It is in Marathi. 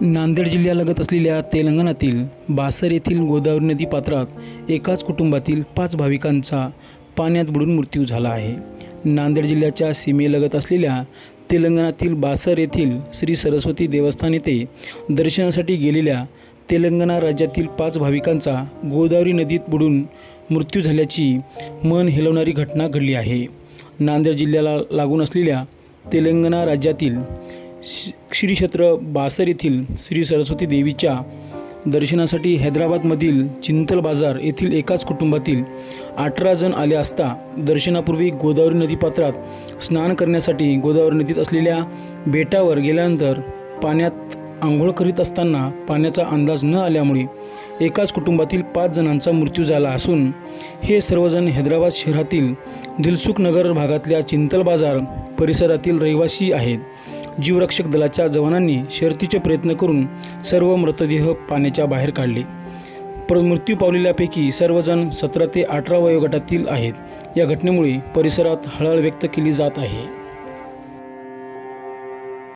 नांदेड जिल्ह्यालगत असलेल्या तेलंगणातील बासर येथील गोदावरी नदी पात्रात एकाच कुटुंबातील पाच भाविकांचा पाण्यात बुडून मृत्यू झाला आहे. नांदेड जिल्ह्याच्या सीमेलगत असलेल्या तेलंगणातील बासर येथील श्री सरस्वती देवस्थान येथे दर्शनासाठी गेलेल्या तेलंगणा राज्यातील पाच भाविकांचा गोदावरी नदीत बुडून मृत्यू झाल्याची मन हेलवणारी घटना घडली आहे. नांदेड जिल्ह्याला लागून असलेल्या तेलंगणा राज्यातील श्री क्षेत्र बासर येथील श्री सरस्वती देवीच्या दर्शनासाठी हैदराबादमधील चिंतल बाजार येथील एकाच कुटुंबातील अठरा जण आले असता दर्शनापूर्वी गोदावरी नदीपात्रात स्नान करण्यासाठी गोदावरी नदीत असलेल्या बेटावर गेल्यानंतर पाण्यात आंघोळ करीत असताना पाण्याचा अंदाज न आल्यामुळे एकाच कुटुंबातील पाच जणांचा मृत्यू झाला असून हे सर्वजण हैदराबाद शहरातील दिलसुख नगर भागातल्या चिंतल बाजार परिसरातील रहिवासी आहेत. जीवरक्षक दलाच्या जवानांनी शर्थीचे प्रयत्न करून सर्व मृतदेह पाण्याच्या बाहेर काढले. प्र मृत्यू पावलेल्यापैकी सर्वजण सतरा ते अठरा वयोगटातील आहेत. या घटनेमुळे परिसरात हळहळ व्यक्त केली जात आहे.